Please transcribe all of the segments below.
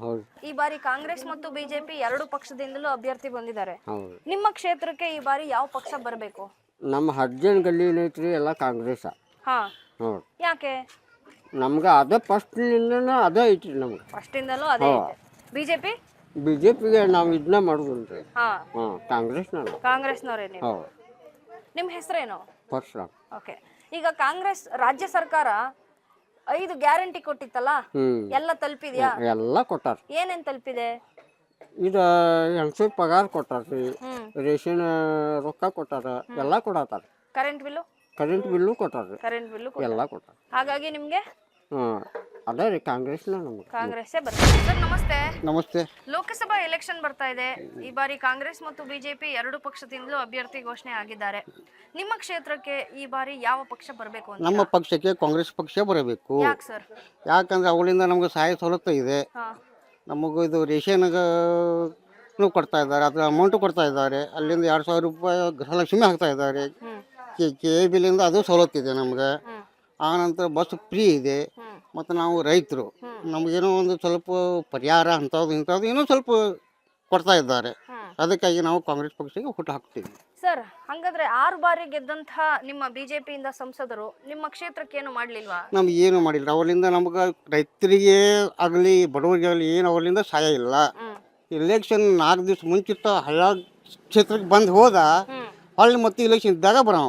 ಹೌದು. ಈ ಬಾರಿ ಕಾಂಗ್ರೆಸ್ ಮತ್ತು ಬಿಜೆಪಿ ಎರಡು ಪಕ್ಷದಿಂದಲೂ ಅಭ್ಯರ್ಥಿ ಬಂದಿದ್ದಾರೆ. ಹೌದು. ನಿಮ್ಮ ಕ್ಷೇತ್ರಕ್ಕೆ ಈ ಬಾರಿ ಯಾವ ಪಕ್ಷ ಬರಬೇಕು? ನಮ್ಮ ಹಜ್ಜನ ಗಲ್ಲಿ ಏನೈತ್ರಿ ಎಲ್ಲ ಕಾಂಗ್ರೆಸ್ ಹಾ. ಹೌದು. ಯಾಕೆ? ನಮ್ಗೆ ಅದ ಫಸ್ಟ್ನಿಂದನೂ ಅದ ಐತ್ರಿ ನಮ್ಗೆ. ಫಸ್ಟಿಂದಲೂ ಅದೇ ಅದ ಬಿಜೆಪಿ? ಬಿ ಜೆ ಪಿಗೆ ನಾವು ಇದನ್ನ ಮಾಡೋದಿಲ್ರಿ ಹಾ. ಹಾಂ ಕಾಂಗ್ರೆಸ್ನಲ್ಲ ಕಾಂಗ್ರೆಸ್ನವರೇ ನೀವು? ಹೌದು. ನಿಮ್ಮ ಹೆಸರೇನು? First okay. ಈಗ ಕಾಂಗ್ರೆಸ್ ರಾಜ್ಯ ಸರ್ಕಾರ ಐದು ಗ್ಯಾರಂಟಿ ಕೊಟ್ಟಿತ್ತಲ್ಲ? ಎಲ್ಲ ತಲುಪಿದ್ಯಾ? ಎಲ್ಲ ಕೊಟ್ಟಾರ. ಏನೇನ್ ತಲುಪಿದೆ? ಇದು ಎಂಟು ಪಗಾರ ಕೊಟ್ಟಾರ್ರಿ ಹ್ಮ್. ರೇಷನ್ ರೊಕ್ಕ ಕೊಟ್ಟಾರ. ಎಲ್ಲ ಕೊಡತ್ತಾರ ಕರೆಂಟ್ ಬಿಲ್ಲು? ಕರೆಂಟ್ ಬಿಲ್ಲು ಕೊಟ್ಟಾರ್ರಿ ಕರೆಂಟ್ ಬಿಲ್ಲು ಎಲ್ಲ ಕೊಟ್ಟಾರ. ಹಾಗಾಗಿ ನಿಮ್ಗೆ? ಹಾಂ ಅದೇ ರೀ ಕಾಂಗ್ರೆಸ್ನ ಕಾಂಗ್ರೆಸ್ ಕಾಂಗ್ರೆಸ್ಸೇ ಬರ್ತದೆ ಸರ್ ನಮಸ್ತೆ. ನಮಸ್ತೆ. ಲೋಕಸಭಾ ಎಲೆಕ್ಷನ್ ಬರ್ತಾ ಇದೆ. ಈ ಬಾರಿ ಕಾಂಗ್ರೆಸ್ ಮತ್ತು ಬಿಜೆಪಿ ಎರಡು ಪಕ್ಷದಿಂದಲೂ ಅಭ್ಯರ್ಥಿ ಘೋಷಣೆ ಆಗಿದ್ದಾರೆ. ನಿಮ್ಮ ಕ್ಷೇತ್ರಕ್ಕೆ ಈ ಬಾರಿ ಯಾವ ಪಕ್ಷ ಬರಬೇಕು ಅಂತ? ನಮ್ಮ ಪಕ್ಷಕ್ಕೆ ಕಾಂಗ್ರೆಸ್ ಪಕ್ಷ ಬರಬೇಕು. ಯಾಕೆ ಸರ್? ಯಾಕಂದ್ರೆ ಅವಳಿಂದ ನಮಗೆ ಸಹಾಯ ಸವಲತ್ತು ಇದೆ. ಹಾ. ನಮಗೂ ಇದು ರೇಷನ್ ಕೊಡ್ತಾ ಇದ್ದಾರೆ. ಅದರ ಅಮೌಂಟು ಕೊಡ್ತಾ ಇದ್ದಾರೆ. ಅಲ್ಲಿಂದ ಎರಡು ಸಾವಿರ ರೂಪಾಯಿ ಗೃಹಲಕ್ಷ್ಮಿ ಹಾಕ್ತಾ ಇದ್ದಾರೆ. ಕೆ ಕೆ ಎ ಬಿಲಿಂದ ಅದು ಸವಲತ್ತಿದೆ ನಮ್ಗೆ. ಆ ಆನಂತರ ಬಸ್ ಫ್ರೀ ಇದೆ. ಮತ್ತು ನಾವು ರೈತರು. ನಮಗೇನೋ ಒಂದು ಸ್ವಲ್ಪ ಪರಿಹಾರ ಅಂಥದ್ದು ಇಂಥದ್ದು ಏನೋ ಸ್ವಲ್ಪ ಕೊಡ್ತಾ ಇದ್ದಾರೆ. ಅದಕ್ಕಾಗಿ ನಾವು ಕಾಂಗ್ರೆಸ್ ಪಕ್ಷಕ್ಕೆ ಹುಟ್ಟು ಹಾಕ್ತೀವಿ. ಸರ್ ಹಂಗಾದ್ರೆ ಆರು ಬಾರಿ ಗೆದ್ದಂತಹ ನಿಮ್ಮ ಬಿಜೆಪಿಯಿಂದ ಸಂಸದರು ನಿಮ್ಮ ಕ್ಷೇತ್ರಕ್ಕೆ ಏನು ಮಾಡ್ಲಿಲ್ವಾ? ನಮ್ಗೆ ಏನು ಮಾಡಿಲ್ಲ. ಅವರಿಂದ ನಮ್ಗೆ ರೈತರಿಗೆ ಆಗಲಿ ಬಡವರಿಗೆ ಆಗಲಿ ಏನು ಅವರಿಂದ ಸಹಾಯ ಇಲ್ಲ. ಇಲೆಕ್ಷನ್ ನಾಲ್ಕು ದಿವಸ ಮುಂಚಿತ ಹಳ್ಳ ಕ್ಷೇತ್ರಕ್ಕೆ ಬಂದು ಹೋದ ಅಲ್ಲಿ ಹೊಳ್ಳಿ ಮತ್ತೆ ಇಲೆಕ್ಷನ್ ಇದ್ದಾಗ ಬರೋ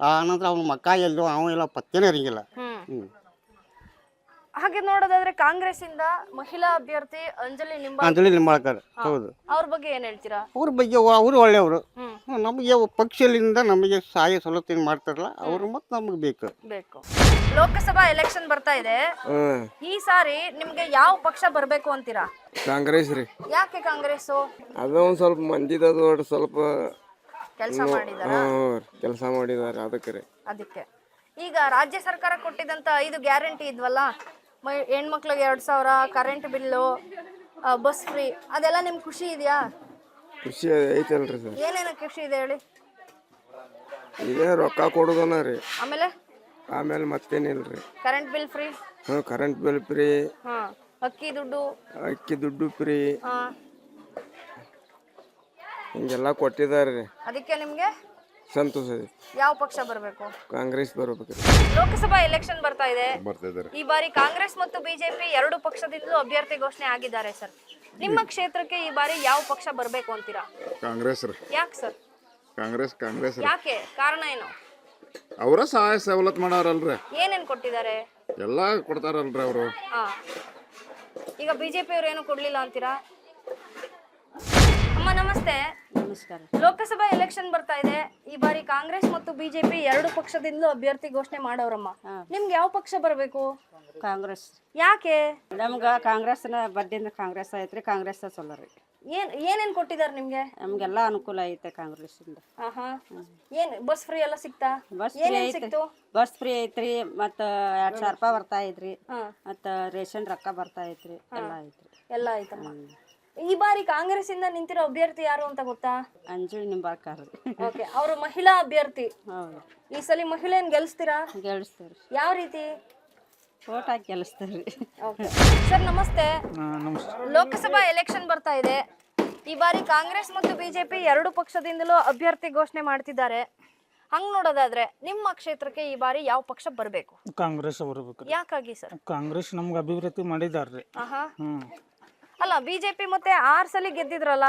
ಆ ನಂತರ ಅವ್ನ ಮಕ್ಕ ಎಲ್ಲೋ ಅವ ಎಲ್ಲ ಪತ್ತೆನೇ ಇರಂಗಿಲ್ಲ ಹ್ಞೂ ಹಾಗೆ ನೋಡೋದಾದ್ರೆ ಕಾಂಗ್ರೆಸ್ ಇಂದ ಮಹಿಳಾ ಅಭ್ಯರ್ಥಿ ಅಂಜಲಿ ನಿಂಬಾ ಅಂಜಲಿ ನಿಂಬಾಳ್ಕರ್ ಹೌದು. ಅವ್ರ ಬಗ್ಗೆ ಏನ್ ಹೇಳ್ತೀರಾ? ಅವ್ರ ಬಗ್ಗೆ ಅವರು ಒಳ್ಳೆಯವರು. ನಮಗೆ ಪಕ್ಷದಿಂದ ನಮಗೆ ಸಹಾಯ ಸವಲತ್ತಿನ ಮಾಡ್ತಾರಲ್ಲ ಅವರು ಮತ್ತೆ ನಮಗೆ ಬೇಕು. ಬೇಕು. ಲೋಕಸಭಾ ಎಲೆಕ್ಷನ್ ಬರ್ತಾ ಇದೆ. ಈ ಸಾರಿ ನಿಮ್ಗೆ ಯಾವ ಪಕ್ಷ ಬರ್ಬೇಕು ಅಂತೀರಾ? ಕಾಂಗ್ರೆಸ್ ರೀ. ಯಾಕೆ ಕಾಂಗ್ರೆಸ್ ಅದ ಒಂದ್ ಸ್ವಲ್ಪ ಮಂದಿದ ದೊಡ್ಡ ಸ್ವಲ್ಪ ಕೆಲಸ ಮಾಡಿದಾರ? ಕೆಲಸ ಮಾಡಿದಾರ ಅದಕ್ಕೆ ರೀ. ಅದಕ್ಕೆ. ಈಗ ರಾಜ್ಯ ಸರ್ಕಾರ ಕೊಟ್ಟಿದಂತ ಐದು ಗ್ಯಾರಂಟಿ ಇದ್ವಲ್ಲ ಮೈ ಹೆಣ್ಮಕ್ಳಿಗೆ ಎರಡು ಸಾವಿರ ಕರೆಂಟ್ ಬಿಲ್ಲು ಬಸ್ ಫ್ರೀ ಅದೆಲ್ಲ ನಿಮ್ಗೆ ಖುಷಿ ಇದೆಯಾ? ಖುಷಿ ಐತಲ್ರಿ ಸರ್. ಏನೇನು ಖುಷಿ ಇದೆ ಹೇಳಿ? ಇದೇ ರೊಕ್ಕ ಕೊಡೋದನ ರೀ. ಆಮೇಲೆ? ಆಮೇಲೆ ಮತ್ತೇನಿಲ್ರಿ. ಕರೆಂಟ್ ಬಿಲ್ ಫ್ರೀ ಹ್ಞೂ ಕರೆಂಟ್ ಬಿಲ್ ಫ್ರೀ ಹಾಂ ಅಕ್ಕಿ ದುಡ್ಡು? ಅಕ್ಕಿ ದುಡ್ಡು ಫ್ರೀ ಹಾಂ. ಹಿಂಗೆಲ್ಲ ಕೊಟ್ಟಿದ್ದಾರೆ ರೀ ಅದಕ್ಕೆ ನಿಮ್ಗೆ? ಸಂತೋಷ ಇದೆ. ಯಾವ ಪಕ್ಷ ಬರಬೇಕು? ಕಾಂಗ್ರೆಸ್ ಬರಬೇಕು ಲೋಕಸಭಾ ಎಲೆಕ್ಷನ್ ಬರ್ತಾ ಇದೆ. ಬರ್ತಾ ಇದ್ದಾರೆ. ಈ ಬಾರಿ ಕಾಂಗ್ರೆಸ್ ಮತ್ತು ಬಿಜೆಪಿ ಎರಡು ಪಕ್ಷದಿಂದಲೂ ಅಭ್ಯರ್ಥಿ ಘೋಷಣೆ ಆಗಿದ್ದಾರೆ ಸರ್. ನಿಮ್ಮ ಕ್ಷೇತ್ರಕ್ಕೆ ಈ ಬಾರಿ ಯಾವ ಪಕ್ಷ ಬರಬೇಕು ಅಂತೀರಾ? ಕಾಂಗ್ರೆಸ್ ರೀ. ಯಾಕೆ ಸರ್? ಕಾಂಗ್ರೆಸ್ ಕಾಂಗ್ರೆಸ್ ರೀ. ಯಾಕೆ? ಕಾರಣ ಏನು? ಅವರ ಸಹಾಯ ಸವಲತ್ತು ಮಾಡಾರಲ್ರಿ. ಏನೇನ್ ಕೊಟ್ಟಿದ್ದಾರೆ? ಎಲ್ಲ ಕೊಡ್ತಾರಲ್ರಿ ಅವರು. ಹಾ ಈಗ ಬಿಜೆಪಿ ಅವ್ರು ಏನು ಕೊಡ್ಲಿಲ್ಲ ಅಂತೀರಾ? ನಮಸ್ತೆ. ನಮಸ್ಕಾರ. ಲೋಕಸಭಾ ಎಲೆಕ್ಷನ್ ಬರ್ತಾ ಇದೆ. ಈ ಬಾರಿ ಕಾಂಗ್ರೆಸ್ ಮತ್ತು ಬಿಜೆಪಿ ಎರಡು ಪಕ್ಷದಿಂದಲೂ ಅಭ್ಯರ್ಥಿ ಘೋಷಣೆ ಮಾಡೋರಮ್ಮ. ನಿಮ್ಗೆ ಯಾವ ಪಕ್ಷ ಬರಬೇಕು? ಕಾಂಗ್ರೆಸ್. ಯಾಕೆ? ನಮ್ಗೆ ಕಾಂಗ್ರೆಸ್ನ ಬಡ್ಡಿಂದ ಕಾಂಗ್ರೆಸ್ ಐತ್ರಿ ಕಾಂಗ್ರೆಸ್ ಚಲೋ ರೀ ಏನ್ ಏನೇನ್ ಕೊಟ್ಟಿದ್ದಾರೆ ನಿಮ್ಗೆ? ನಮ್ಗೆಲ್ಲ ಅನುಕೂಲ ಐತೆ ಕಾಂಗ್ರೆಸ್ಸಿಂದ. ಆಹಾ. ಏನ್ ಬಸ್ ಫ್ರೀ ಎಲ್ಲ ಸಿಕ್ತಾ? ಬಸ್ ಫ್ರೀ ಏನೇನ್ ಐತ್ರಿ. ಸಿಕ್ತು? ಬಸ್ ಫ್ರೀ ಐತ್ರಿ ಮತ್ತು ಎರಡು ಸಾವಿರ ರೂಪಾಯಿ ಬರ್ತಾ ಐತ್ರಿ. ಮತ್ತ ಮತ್ತು ರೇಷನ್ ರೊಕ್ಕ ಬರ್ತಾ ಐತ್ರಿ ಎಲ್ಲ ಐತ್ರಿ. ಎಲ್ಲ ಆಯ್ತಮ್ಮ ಈ ಬಾರಿ ಕಾಂಗ್ರೆಸ್ ಇಂದ ನಿಂತಿರೋ ಅಭ್ಯರ್ಥಿ ಯಾರು ಅಂತ ಗೊತ್ತಾ? ಅಂಜುಳಿ ನಿಂಬಾಳ್ಕಾರ. ಓಕೆ ಅವರು ಮಹಿಳಾ ಅಭ್ಯರ್ಥಿ. ಹೌದು. ಈ ಸಲ ಮಹಿಳೆಯನ್ ಗೆಲ್ಸ್ತೀರಾ? ಗೆಲ್ಲಿಸ್ತೀವಿ ಯಾವ ರೀತಿ? ಓಟ್ ಹಾಕಿ ಓಕೆ ಸರ್ ನಮಸ್ತೆ. ಲೋಕಸಭಾ ಎಲೆಕ್ಷನ್ ಬರ್ತಾ ಇದೆ. ಈ ಬಾರಿ ಕಾಂಗ್ರೆಸ್ ಮತ್ತು ಬಿಜೆಪಿ ಎರಡು ಪಕ್ಷದಿಂದಲೂ ಅಭ್ಯರ್ಥಿ ಘೋಷಣೆ ಮಾಡ್ತಿದ್ದಾರೆ. ಹಂಗ್ ನೋಡೋದಾದ್ರೆ ನಿಮ್ಮ ಕ್ಷೇತ್ರಕ್ಕೆ ಈ ಬಾರಿ ಯಾವ ಪಕ್ಷ ಬರಬೇಕು? ಕಾಂಗ್ರೆಸ್ ಬರಬೇಕು. ಯಾಕಾಗಿ ಸರ್ ಕಾಂಗ್ರೆಸ್ ನಮ್ಗೆ ಅಭಿವೃದ್ಧಿ ಮಾಡಿದಾರ್ರಿ. ಆಹಾ. ಹ್ಮ್. ಅಲ್ಲ ಬಿಜೆಪಿ ಮತ್ತೆ ಆರ್ ಸಲ ಗೆದ್ದಿದ್ರಲ್ಲ?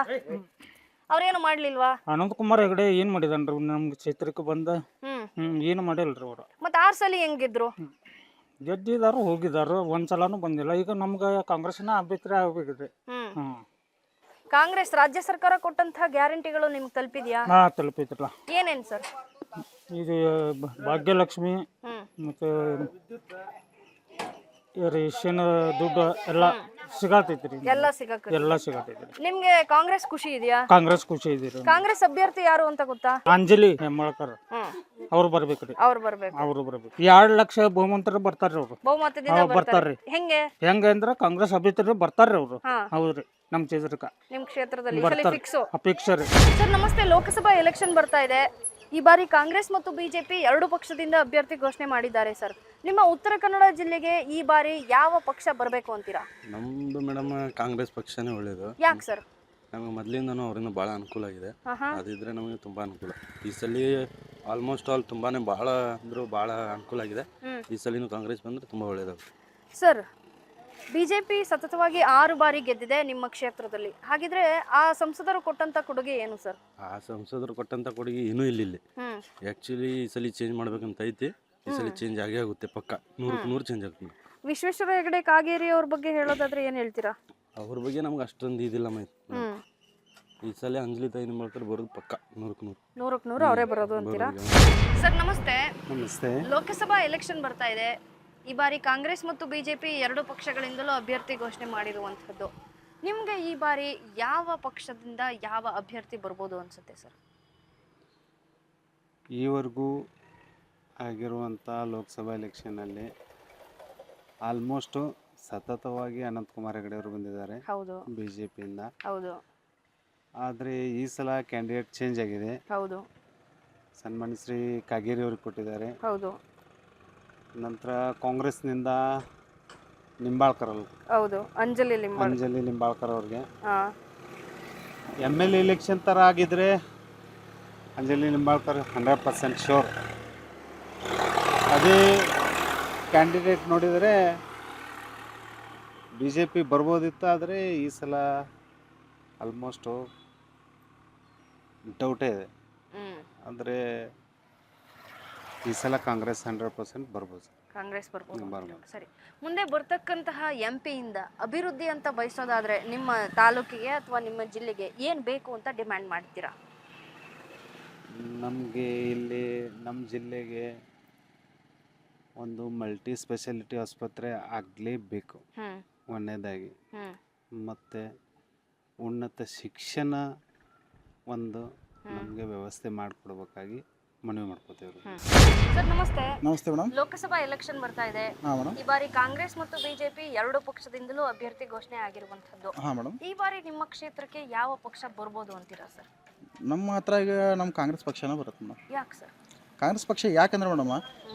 ಅವ್ರೇನು ಮಾಡ್ಲಿಲ್ವಾ? ಅನಂತ್ ಕುಮಾರ್ ಹೆಗಡೆ ಏನ್ ಮಾಡಿದಾನ್ರಿ? ನಮ್ಗೆ ಕ್ಷೇತ್ರಕ್ಕೆ ಬಂದ? ಹ್ಮ್. ಹ್ಮ್ ಏನು ಮಾಡಿಲ್ರಿ ಅವರು? ಮತ್ತೆ ಆರ್ ಸಲ ಹೆಂಗಿದ್ರು ಗೆದ್ದಿದಾರು ಹೋಗಿದಾರು ಒಂದ್ಸಲನೂ ಬಂದಿಲ್ಲ. ಈಗ ನಮ್ಗೆ ಕಾಂಗ್ರೆಸ್ನ ಅಭ್ಯರ್ಥಿ ಆಗ್ಬೇಕ್ರಿ ಹ್ಮ್. ಹ್ಮ್. ಕಾಂಗ್ರೆಸ್ ರಾಜ್ಯ ಸರ್ಕಾರ ಕೊಟ್ಟಂತ ಗ್ಯಾರಂಟಿಗಳು ನಿಮ್ಗೆ ತಲುಪಿದ್ಯಾ? ಹಾ ತಲುಪೈತ್ರಲ್ಲ ಏನೇನ್ ಸರ್? ಇದು ಬ- ಭಾಗ್ಯಲಕ್ಷ್ಮಿ ಮತ್ತೆ ಮತ್ತು ರೇಷನ್ ದುಡ್ಡು ಎಲ್ಲ. ಸಿಗತೈತ್ರಿ ಎಲ್ಲ ಎಲ್ಲ ಸಿಗತೈತ್ರಿ. ನಿಮ್ಗೆ ಕಾಂಗ್ರೆಸ್ ಖುಷಿ ಇದೆಯಾ? ಕಾಂಗ್ರೆಸ್ ಖುಷಿ ಇದೀರಿ ಕಾಂಗ್ರೆಸ್ ಅಭ್ಯರ್ಥಿ ಯಾರು ಅಂತ ಗೊತ್ತಾ? ಅಂಜಲಿ ಹೆಮ್ಮಳಕರ್. ಹ್ಮ್. ಅವ್ರು ಬರ್ಬೇಕ್ರಿ. ಅವ್ರು ಬರ್ಬೇಕು. ಅವ್ರು ಬರ್ಬೇಕು. ಎರಡ್ ಲಕ್ಷ ಬಹುಮಂತರ ಬರ್ತಾರ್ರಿ ಅವ್ರು. ಬಹುಮತದಿಂದ ಹಾ, ಬರ್ತಾರೆ. ಬರ್ತಾರ್ರಿ. ಹೆಂಗೆ? ಹೆಂಗ ಅಂದ್ರ ಕಾಂಗ್ರೆಸ್ ಅಭ್ಯರ್ಥಿ ಬರ್ತಾರ್ರಿ ಅವ್ರು. ಹಾ. ಹೌದ್ರಿ ನಮ್ ಕ್ಷೇತ್ರಕ್ಕ ನಿಮ್ ಕ್ಷೇತ್ರದಲ್ಲಿ ಫಿಕ್ಸ್ ಬರ್ತಾರ. ಅಪೇಕ್ಷೆ ರೀ. ಸರ್ ನಮಸ್ತೆ. ಲೋಕಸಭಾ ಎಲೆಕ್ಷನ್ ಬರ್ತಾ ಇದೆ. ಈ ಬಾರಿ ಕಾಂಗ್ರೆಸ್ ಮತ್ತು ಬಿಜೆಪಿ ಎರಡು ಪಕ್ಷದಿಂದ ಅಭ್ಯರ್ಥಿ ಘೋಷಣೆ ಮಾಡಿದ್ದಾರೆ ಸರ್. ನಿಮ್ಮ ಉತ್ತರ ಕನ್ನಡ ಜಿಲ್ಲೆಗೆ ಈ ಬಾರಿ ಯಾವ ಪಕ್ಷ ಬರಬೇಕು ಅಂತೀರಾ? ನಮ್ದು ಮೇಡಮ್ ಕಾಂಗ್ರೆಸ್ ಪಕ್ಷನೇ ಒಳ್ಳೇದು. ಯಾಕೆ ಸರ್? ನಮಗೆ ಮೊದಲಿಂದನೂ ಅವರಿಂದ ಭಾಳ ಅನುಕೂಲ ಆಗಿದೆ. ಅದಿದ್ರೆ ನಮಗೆ ತುಂಬಾ ಅನುಕೂಲ. ಈ ಸಲ ಆಲ್ಮೋಸ್ಟ್ ಆಲ್ ತುಂಬಾನೇ ಬಹಳ ಅಂದ್ರೂ ಭಾಳ ಅನುಕೂಲ ಆಗಿದೆ. ಈ ಸಲಿನೂ ಕಾಂಗ್ರೆಸ್ ಬಂದ್ರೆ ತುಂಬಾ ಒಳ್ಳೇದಾಗುತ್ತೆ. ಸರ್ ಬಿಜೆಪಿ ಸತತವಾಗಿ ಆರು ಬಾರಿ ಗೆದ್ದಿದೆ ನಿಮ್ಮ ಕ್ಷೇತ್ರದಲ್ಲಿ. ಹಾಗಿದ್ರೆ ಆ ಸಂಸದರು ಕೊಟ್ಟಂತ ಕೊಡುಗೆ ಏನು ಸರ್? ಆ ಸಂಸದರು ಕೊಟ್ಟಂತ ಕೊಡುಗೆ ಏನೂ ಇಲ್ಲ ಹ್ಮ್. ಆ್ಯಕ್ಚುಲಿ ಈ ಸಲ ಚೇಂಜ್ ಮಾಡ್ಬೇಕಂತ ಐತಿ. ಈ ಸಲ ಚೇಂಜ್ ಆಗೇ ಆಗುತ್ತೆ ಪಕ್ಕ. ನೂರಕ್ಕೆ ನೂರು ಚೇಂಜ್ ಆಗುತ್ತೆ ವಿಶ್ವೇಶ್ವರ ಹೆಗಡೆ ಕಾಗೇರಿ ಅವ್ರ ಬಗ್ಗೆ ಹೇಳೋದಾದ್ರೆ ಏನು ಹೇಳ್ತೀರಾ? ಅವ್ರ ಬಗ್ಗೆ ನಮ್ಗೆ ಅಷ್ಟೊಂದು ಇದಿಲ್ಲ ಮೈ ಹ್ಮ್. ಈ ಸಲ ಅಂಜಲಿ ತಾಯಿ ಮಾಡ್ತಾರೆ ಬರೋದು ಪಕ್ಕ ನೂರಕ್ಕೆ ನೂರು. ನೂರಕ್ಕೆ ನೂರು ಅವರೇ ಬರೋದು ಅಂತೀರಾ? ಸರ್ ನಮಸ್ತೆ. ನಮಸ್ತೆ. ಲೋಕಸಭಾ ಎಲೆಕ್ಷನ್ ಬರ್ತಾ ಇದೆ. ಈ ಬಾರಿ ಕಾಂಗ್ರೆಸ್ ಮತ್ತು ಬಿಜೆಪಿ ಎರಡು ಪಕ್ಷಗಳಿಂದಲೂ ಅಭ್ಯರ್ಥಿ ಘೋಷಣೆ ಮಾಡಿರುವಂಥದ್ದು. ನಿಮಗೆ ಈ ಬಾರಿ ಯಾವ ಪಕ್ಷದಿಂದ ಯಾವ ಅಭ್ಯರ್ಥಿ ಬರ್ಬೋದು ಅನ್ಸುತ್ತೆ ಸರ್? ಈವರೆಗೂ ಆಗಿರುವಂಥ ಲೋಕಸಭಾ ಎಲೆಕ್ಷನಲ್ಲಿ ಆಲ್ಮೋಸ್ಟು ಸತತವಾಗಿ ಅನಂತಕುಮಾರ್ ಹೆಗಡೆ ಅವರು ಬಂದಿದ್ದಾರೆ. ಹೌದು. ಬಿ ಜೆ ಪಿಯಿಂದ ಹೌದು. ಆದರೆ ಈ ಸಲ ಕ್ಯಾಂಡಿಡೇಟ್ ಚೇಂಜ್ ಆಗಿದೆ. ಹೌದು. ಸನ್ಮಾನ್ಯ ಶ್ರೀ ಕಾಗೇರಿ ಅವ್ರಿಗೆ ಕೊಟ್ಟಿದ್ದಾರೆ. ಹೌದು. ನಂತರ ಕಾಂಗ್ರೆಸ್ನಿಂದ ನಿಂಬಾಳ್ಕರ್ ಹೌದು ಅಂಜಲಿ ಲಿಂಬಾಳ್ ಅಂಜಲಿ ನಿಂಬಾಳ್ಕರ್ ಅವ್ರಿಗೆ. ಹಾ. ಎಂ ಎಲ್ ಎಲೆಕ್ಷನ್ ಥರ ಆಗಿದ್ರೆ Anjali Nimbalkar hundred percent sure ಅದೇ ಕ್ಯಾಂಡಿಡೇಟ್ ನೋಡಿದರೆ ಬಿ ಜೆ ಪಿ ಬರ್ಬೋದಿತ್ತು ಆದರೆ ಈ ಸಲ ಆಲ್ಮೋಸ್ಟು ಡೌಟೇ ಇದೆ. ಅಂದರೆ ಈ ಸಲ ಕಾಂಗ್ರೆಸ್ ಹಂಡ್ರೆಡ್ ಪರ್ಸೆಂಟ್ ಬರ್ಬೋದು ಕಾಂಗ್ರೆಸ್ ಬರ್ಬೋದು ಬರ್ಬೋದು. ಸರಿ. ಮುಂದೆ ಬರ್ತಕ್ಕಂತಹ ಎಂ ಪಿಯಿಂದ ಅಭಿವೃದ್ಧಿ ಅಂತ ಬಯಸೋದಾದ್ರೆ ನಿಮ್ಮ ತಾಲೂಕಿಗೆ ಅಥವಾ ನಿಮ್ಮ ಜಿಲ್ಲೆಗೆ ಏನ್ ಬೇಕು ಅಂತ ಡಿಮ್ಯಾಂಡ್ ಮಾಡ್ತೀರಾ? ನಮಗೆ ಇಲ್ಲಿ ನಮ್ಮ ಜಿಲ್ಲೆಗೆ ಒಂದು ಮಲ್ಟಿ ಸ್ಪೆಷಾಲಿಟಿ ಆಸ್ಪತ್ರೆ ಆಗಲೇಬೇಕು. ಹ್ಮ್. ಒಂದನೇದಾಗಿ ಹ್ಮ್. ಮತ್ತು ಉನ್ನತ ಶಿಕ್ಷಣ ಒಂದು ನಮಗೆ ವ್ಯವಸ್ಥೆ ಮಾಡಿಕೊಡ್ಬೇಕಾಗಿ ಮನವಿ ಮಾಡ್ಕೋತೇವ್ರಿ ಸರ್ ನಮಸ್ತೆ. ನಮಸ್ತೆ ಮೇಡಮ್. ಲೋಕಸಭಾ ಎಲೆಕ್ಷನ್ ಬರ್ತಾ ಇದೆ. ಹಾಂ ಮೇಡಮ್. ಈ ಬಾರಿ ಕಾಂಗ್ರೆಸ್ ಮತ್ತು ಬಿಜೆಪಿ ಎರಡು ಪಕ್ಷದಿಂದಲೂ ಅಭ್ಯರ್ಥಿ ಘೋಷಣೆ ಆಗಿರುವಂತದ್ದು ಹಾಂ ಮೇಡಮ್. ಈ ಬಾರಿ ನಿಮ್ಮ ಕ್ಷೇತ್ರಕ್ಕೆ ಯಾವ ಪಕ್ಷ ಬರ್ಬೋದು ಅಂತೀರಾ ಸರ್? ನಮ್ಮ ಹತ್ರ ಈಗ ನಮ್ಮ ಕಾಂಗ್ರೆಸ್ ಪಕ್ಷನೇ ಬರುತ್ತೆ ಮೇಡಮ್. ಯಾಕೆ ಸರ್? ಕಾಂಗ್ರೆಸ್ ಪಕ್ಷ ಯಾಕಂದ್ರೆ ಮೇಡಮ್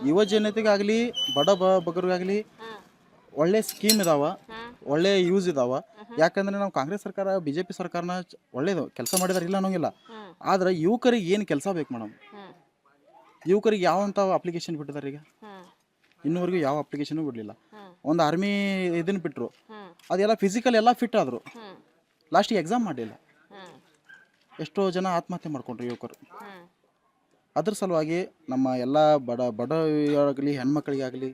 ಯುವ ಜನತೆಗಾಗಲಿ ಬಡ ಬ ಬಗರಿಗಾಗಲಿ ಒಳ್ಳೆ ಸ್ಕೀಮ್ ಇದಾವ ಒಳ್ಳೆ ಯೂಸ್ ಇದಾವ. ಯಾಕಂದ್ರೆ ನಾವು ಕಾಂಗ್ರೆಸ್ ಸರ್ಕಾರ ಬಿಜೆಪಿ ಜೆ ಪಿ ಸರ್ಕಾರನ ಚ- ಒಳ್ಳೇದು ಕೆಲಸ ಮಾಡಿದಾರೆ ಇಲ್ಲ ಅನ್ನೋಂಗಿಲ್ಲ. ಆದ್ರೆ ಯುವಕರಿಗೆ ಏನು ಕೆಲಸ ಬೇಕು ಮೇಡಮ್? ಯುವಕರಿಗೆ ಯಾವಂತ ಅಪ್ಲಿಕೇಶನ್ ಬಿಟ್ಟಿದ್ದಾರೆ ಈಗ? ಇನ್ನೂವರೆಗೂ ಯಾವ ಅಪ್ಲಿಕೇಶನ್ ಬಿಡಲಿಲ್ಲ. ಒಂದು ಆರ್ಮಿ ಇದನ್ನ ಬಿಟ್ಟರು ಅದೆಲ್ಲ ಫಿಸಿಕಲ್ ಎಲ್ಲ ಫಿಟ್ ಆದರು. ಲಾಸ್ಟಿಗೆ ಎಕ್ಸಾಮ್ ಮಾಡಲಿಲ್ಲ. ಎಷ್ಟೋ ಜನ ಆತ್ಮಹತ್ಯೆ ಮಾಡ್ಕೊಂಡ್ರು ಯುವಕರು. ಅದ್ರ ಸಲುವಾಗಿ ನಮ್ಮ ಎಲ್ಲ ಬಡ ಬಡವರಿಗಾಗಲಿ ಹೆಣ್ಮಕ್ಳಿಗಾಗಲಿ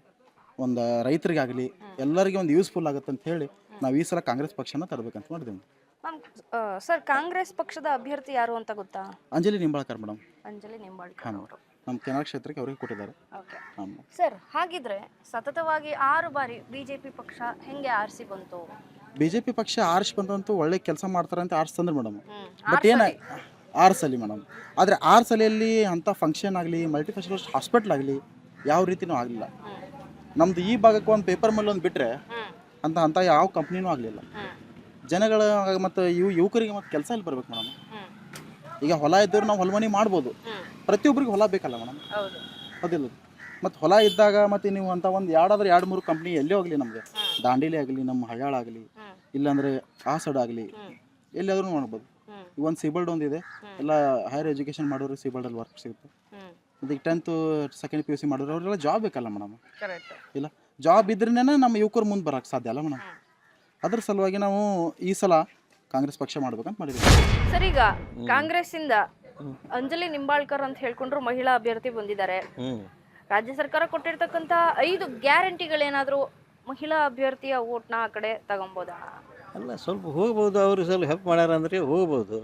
ಒಂದು ರೈತರಿಗಾಗಲಿ ಎಲ್ಲರಿಗೆ ಒಂದು ಯೂಸ್ಫುಲ್ ಆಗುತ್ತೆ ಅಂತ ಹೇಳಿ ನಾವು ಈ ಸಲ ಕಾಂಗ್ರೆಸ್ ಪಕ್ಷನ ತರಬೇಕಂತ ಮಾಡಿದೆವು. ಸರ್ ಕಾಂಗ್ರೆಸ್ ಪಕ್ಷದ ಅಭ್ಯರ್ಥಿ ಯಾರು ಅಂತ ಗೊತ್ತಾ? ಅಂಜಲಿ ನಿಂಬಾಳ್ಕರ್ ಮೇಡಮ್ ಅಂಜಲಿ ನಿಂಬಾಳ್ಕರ್ ನಮ್ಮ ಕೆನರಾ ಕ್ಷೇತ್ರಕ್ಕೆ ಅವರಿಗೆ ಕೊಟ್ಟಿದ್ದಾರೆ. ಓಕೆ ಸರ್ ಹಾಗಿದ್ರೆ ಸತತವಾಗಿ ಆರು ಬಾರಿ ಬಿಜೆಪಿ ಪಕ್ಷ ಹೆಂಗೆ ಆರಿಸಿ ಬಂತು? ಬಿ ಜೆ ಪಿ ಪಕ್ಷ ಆರ್ಸ್ ಬಂದಂತೂ ಒಳ್ಳೆ ಕೆಲಸ ಮಾಡ್ತಾರೆ ಅಂತ ಆರ್ಸ್ ತಂದ್ರು ಮೇಡಮ್ ಹ್ಮ್. ಬಟ್ ಏನ ಆರ್ ಸಲಿ. ಮೇಡಮ್ ಆದರೆ ಆರ್ ಸಲಿಯಲ್ಲಿ ಅಂಥ ಫಂಕ್ಷನ್ ಆಗಲಿ ಮಲ್ಟಿ ಸ್ಪೆಷಲಿಸ್ಟ್ ಹಾಸ್ಪಿಟ್ಲ್ ಆಗಲಿ ಯಾವ ರೀತಿನೂ ಆಗಲಿಲ್ಲ. ಹ್ಮ್. ನಮ್ದು ಈ ಭಾಗಕ್ಕೆ ಒಂದು ಪೇಪರ್ ಮೇಲೆ ಒಂದು ಬಿಟ್ಟರೆ ಅಂತ ಅಂತ ಅಂಥ ಯಾವ ಕಂಪ್ನಿನೂ ಆಗಲಿಲ್ಲ. ಹ್ಮ್. ಜನಗಳ ಮತ್ತು ಇವು ಯುವಕರಿಗೆ ಮತ್ತು ಕೆಲಸ ಇಲ್ಲಿ ಬರ್ಬೇಕು ಮೇಡಮ್ ಹ್ಮ್. ಈಗ ಹೊಲ ಇದ್ದವ್ರು ನಾವು ಹೊಲಮನಿ ಮಾಡ್ಬೋದು. ಹ್ಮ್. ಪ್ರತಿಯೊಬ್ಬರಿಗೆ ಹೊಲ ಬೇಕಲ್ಲ ಮೇಡಮ್ ಹೌದು. ಅದಿಲ್ಲ. ಮತ್ತು ಹೊಲ ಇದ್ದಾಗ ಮತ್ತು ನೀವು ಅಂತ ಒಂದು ಎರಡಾದ್ರೆ ಎರಡು ಮೂರು ಕಂಪ್ನಿ ಎಲ್ಲೇ ಹೋಗಲಿ ನಮಗೆ. ದಾಂಡೇಲಿ ಆಗಲಿ ನಮ್ಮ ಹಳ್ಯಾಳ ಆಗಲಿ ಇಲ್ಲಾಂದರೆ ಆಸಡ್ ಆಗಲಿ ಎಲ್ಲಿ ಎಲ್ಲಿಯಾದ್ರೂ ಮಾಡ್ಬೋದು ಹ್ಮ್ ಈಗ ಒಂದು ಸಿಬಲ್ಡ್ ಒಂದಿದೆ ಎಲ್ಲ ಹೈಯರ್ ಎಜುಕೇಷನ್ ಮಾಡೋರು ಸಿಬಲ್ಡಲ್ಲಿ ವರ್ಕ್ ಸಿಗುತ್ತೆ. ಅದಕ್ಕೆ tenth second P U C ಮಾಡೋರು ಅವರೆಲ್ಲ ಜಾಬ್ ಬೇಕಲ್ಲ ಮೇಡಮ್ ಕರೆಕ್ಟ್ ಇಲ್ಲ. ಜಾಬ್ ಇದ್ರೇ ನಮ್ಮ ಯುವಕರು ಮುಂದೆ ಬರೋಕ್ಕೆ ಸಾಧ್ಯ ಅಲ್ಲ ಮೇಡಮ್ ಅದ್ರ ಸಲುವಾಗಿ ನಾವು ಈ ಸಲ ಕಾಂಗ್ರೆಸ್ ಪಕ್ಷ ಮಾಡ್ಬೇಕಂತ ಮಾಡಿದ್ವಿ ಸರಿ ಈಗ ಕಾಂಗ್ರೆಸ್ ಇಂದ ಅಂಜಲಿ ನಿಂಬಾಳ್ಕರ್ ಅಂತ ಹೇಳ್ಕೊಂಡ್ರು ಮಹಿಳಾ ಅಭ್ಯರ್ಥಿ ಬಂದಿದ್ದಾರೆ. ರಾಜ್ಯ ಸರ್ಕಾರ ಕೊಟ್ಟಿರ್ತಕ್ಕಂತ ಐದು ಗ್ಯಾರಂಟಿಗಳೇನಾದ್ರೂ ಮಹಿಳಾ ಅಭ್ಯರ್ಥಿಯ ಓಟ್ನ ಆ ಕಡೆ ತಗೊಂಬೋದಾ? ಅಲ್ಲ ಸ್ವಲ್ಪ ಹೋಗ್ಬೋದು ಅವರು ಸ್ವಲ್ಪ ಹೆಲ್ಪ್ ಮಾಡ್ಯಾರ ಅಂದ್ರೆ ಹೋಗ್ಬೋದು.